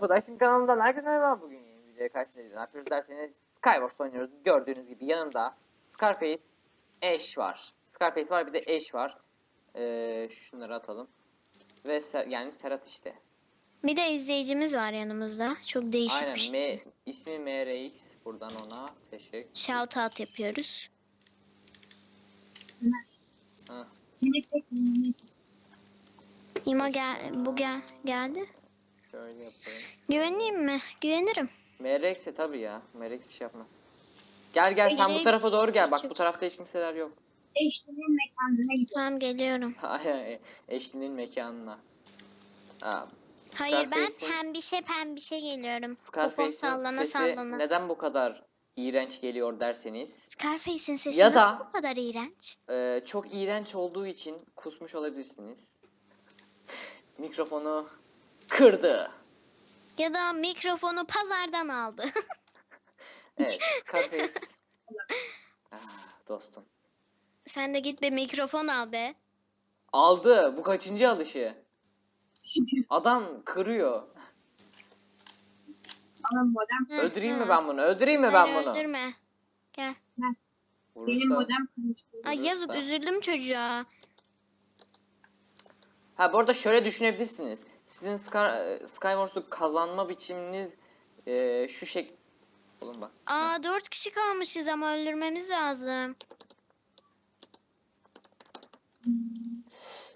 Production kanalımdan herkese merhaba bugün yeni videoya karşınızdayız. Ne yapıyoruz derseniz Skywars oynuyoruz. Gördüğünüz gibi yanımda Scarface, Ash var. Scarface var bir de Ash var. Ee, şunları atalım. Ve Ser- yani Serhat işte. Bir de izleyicimiz var yanımızda. Çok değişik Aynen bir şey. M, ismi MRX. Buradan ona teşekkür. Shout out yapıyoruz. Seni pek İma gel bu gel geldi. Şöyle yapalım. Güveneyim mi? Güvenirim. MRX de tabii ya. MRX bir şey yapmaz. Gel gel sen bu tarafa doğru gel. Bak bu tarafta hiç kimseler yok. eşliğin mekanına gidiyoruz. Tamam geliyorum. Aynen Eşli'nin mekanına. Aa, Hayır ben Scarface'in- pembişe pembişe geliyorum. Popom Scarface'in sallana sesi sallana. neden bu kadar iğrenç geliyor derseniz Scarface'in sesi Ya da- nasıl bu kadar iğrenç? e, çok iğrenç olduğu için kusmuş olabilirsiniz. Mikrofonu kırdı. Ya da mikrofonu pazardan aldı. Evet Scarface. ah, dostum. Sen de git bir mikrofon al be. Aldı. Bu kaçıncı alışı? Adam kırıyor. Ama modem, Hı, Öldüreyim mi hı. ben bunu? Öldüreyim mi Hayır, ben bunu? öldürme. Gel. Vurursa- benim modem kırmıştı. Ay Vurursa- yazık üzüldüm çocuğa. Ha bu arada şöyle düşünebilirsiniz. Sizin Scar e, Skywars'u kazanma biçiminiz e, şu şek... Oğlum bak. Aa dört kişi kalmışız ama öldürmemiz lazım.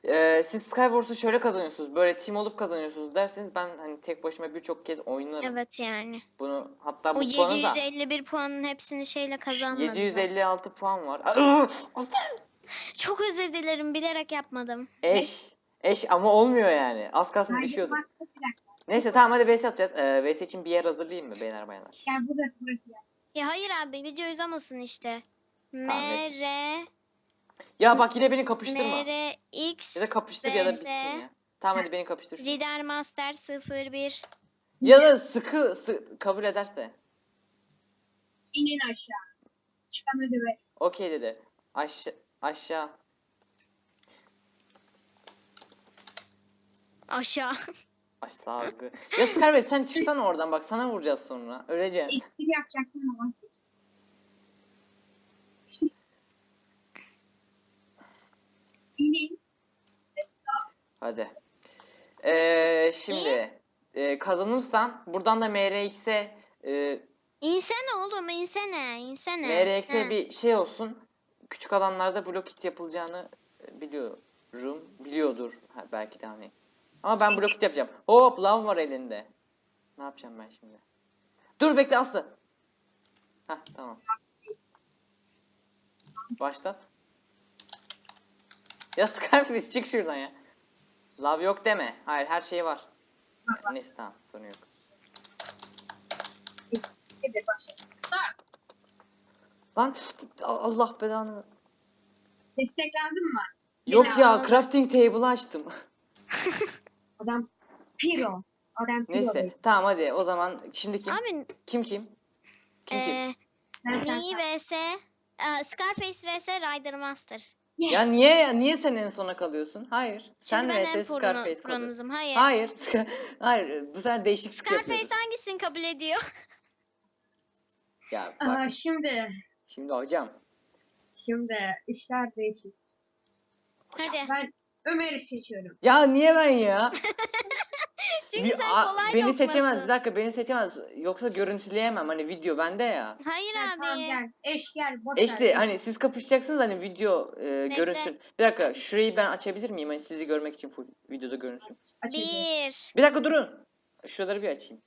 Ee, siz Skywars'u şöyle kazanıyorsunuz. Böyle team olup kazanıyorsunuz derseniz ben hani tek başıma birçok kez oynarım. Evet yani. Bunu hatta O bu puanı da 751 puanın hepsini şeyle kazanmadım. 756 puan var. Aa! Çok özür dilerim bilerek yapmadım. Eş. Eş ama olmuyor yani. Az kalsın düşüyordu. Neyse tamam hadi VS atacağız. Ee, VS için bir yer hazırlayayım mı beyler bayanlar? Gel burası burası. Ya hayır abi video uzamasın işte. Tamam, M R Ya bak yine beni kapıştırma. M R X Ya da kapıştır ya da VS. bitsin ya. Tamam hadi beni kapıştır. Rider Master 01 Ya da sıkı, sı- kabul ederse. İnin aşağı. Çıkanı döve. Okey dedi. Aşağı aşağı. aşağı. Aşağı. ya Scarface sen çıksana oradan bak sana vuracağız sonra. Öleceksin. Espri yapacaktım ama hiç. İnin. Hadi. Ee, şimdi e, kazanırsam buradan da MRX'e e, İnsene oğlum insene insene. MRX'e bir şey olsun. Küçük alanlarda blok hit yapılacağını e, biliyorum. Biliyordur ha, belki de hani. Ama ben blok hit yapacağım. Hop lav var elinde. Ne yapacağım ben şimdi? Dur bekle Aslı. Hah tamam. Başlat. Ya Scarface çık şuradan ya. Lav yok deme. Hayır her şey var. Neyse tamam sorun yok. Hadi başla. Start. Lan Allah belanı. Desteklendin mi? Yok ya crafting table açtım. Adam piro. Adam piro. Neyse tamam hadi o zaman şimdi kim? Abi Kim kim? Kim kim? e, Ben sen Mi vs Scarface vs Rider Master. Ya niye ya niye sen en sona kalıyorsun? Hayır. Sen Çünkü ben en vs Scarface kalıyorsun. Hayır. Hayır. Hayır. Bu sefer değişiklik Scarface yapıyoruz. hangisini kabul ediyor? Ya Aa, bak şimdi şimdi hocam. şimdi işler değişik. Hadi. Ben Ömer'i seçiyorum. Ya niye ben ya? Çünkü Bir- sen Aa, kolay beni lokmasın. seçemez. Bir dakika beni seçemez. Yoksa görüntüleyemem. Hani video bende ya. Hayır Gel, abi. tamam gel. Eş gel. Boş ver, İşte eş. hani siz kapışacaksınız hani video e, görünsün. Bir dakika şurayı ben açabilir miyim? Hani sizi görmek için full videoda görünsün. Aç hadi. Bir. Bir dakika durun. Şuraları bir açayım.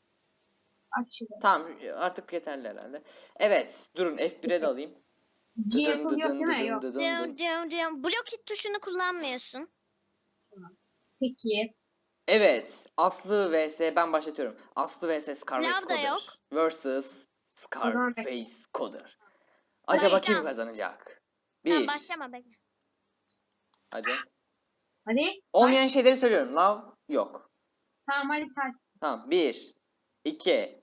Aç şunu. Tamam artık yeterli herhalde. Evet durun F1'e de alayım. G Dıdın yapım yok dıdın değil mi? dıdın Yok. dıdın Dım dıdın. dım dım. Blok hit tuşunu kullanmıyorsun. Peki. Evet Aslı vs ben başlatıyorum. Aslı vs Scarface Lav da Coder yok. versus Scarface Coder. Acaba kim kazanacak? Tamam Bir. başlama bekle. Hadi. Hadi. Olmayan şeyleri söylüyorum. Lav yok. Tamam hadi say. Tamam. Bir, iki,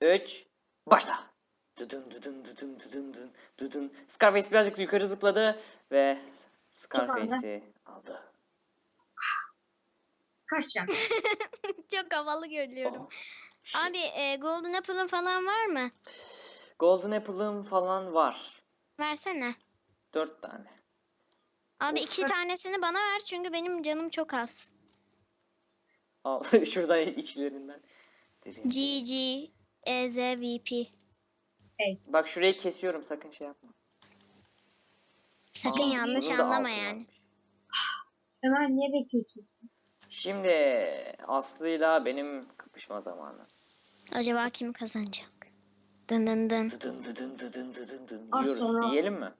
üç, başla. Dıdın dıdın dıdın dıdın dıdın dıdın. Scarface birazcık yukarı zıpladı ve Scarface'i aldı. Kaç can? Çok havalı görüyorum. Oh. Ş- Abi e, Golden Apple'ın falan var mı? Golden Apple'ım falan var. Versene. Dört tane. Abi Of. iki tanesini bana ver çünkü benim canım çok az. Al şuradan içlerinden. GG EZ VP. Ace. Bak şurayı kesiyorum sakın şey yapma. Sakın Aa, yanlış bunun da anlama altı yani. varmış. Ömer niye bekliyorsun? Şimdi Aslı'yla benim kapışma zamanı. Acaba kim kazanacak? Dın dın dın. Dıdın dıdın dıdın dıdın dın. Az Yiyoruz. sonra- Yiyelim mi?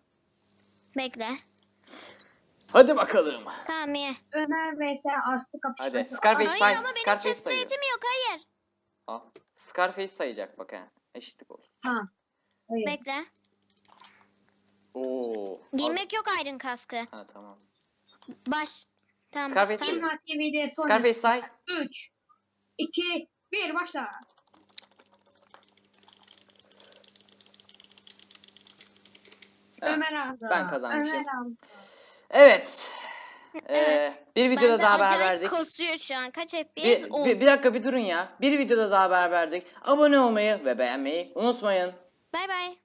Bekle. Hadi bakalım. Tamam ye. Ömer vs Arslı kapışması. Hadi Scarface Hayır say. ama benim Scarface chest sayıyor. plate'im yok hayır. Al. Scarface sayacak bak ha. Eşitlik olur. Tamam. Hayır. Bekle. Oo. Giymek yok Iron kaskı. Ha tamam. Baş. Tamam. Scarface. Sigma TV'de son Scarface say. 3, 2, 1 başla. Ömer aldı. ben kazanmışım. Ömer aldı. Evet. Ee, Evet. bir videoda Bende daha haber verdik. kasıyor şu an. Kaç FPS? Bir, 10. bir, bir dakika bir durun ya. Bir videoda daha haber verdik. Abone olmayı ve beğenmeyi unutmayın. Bay bay.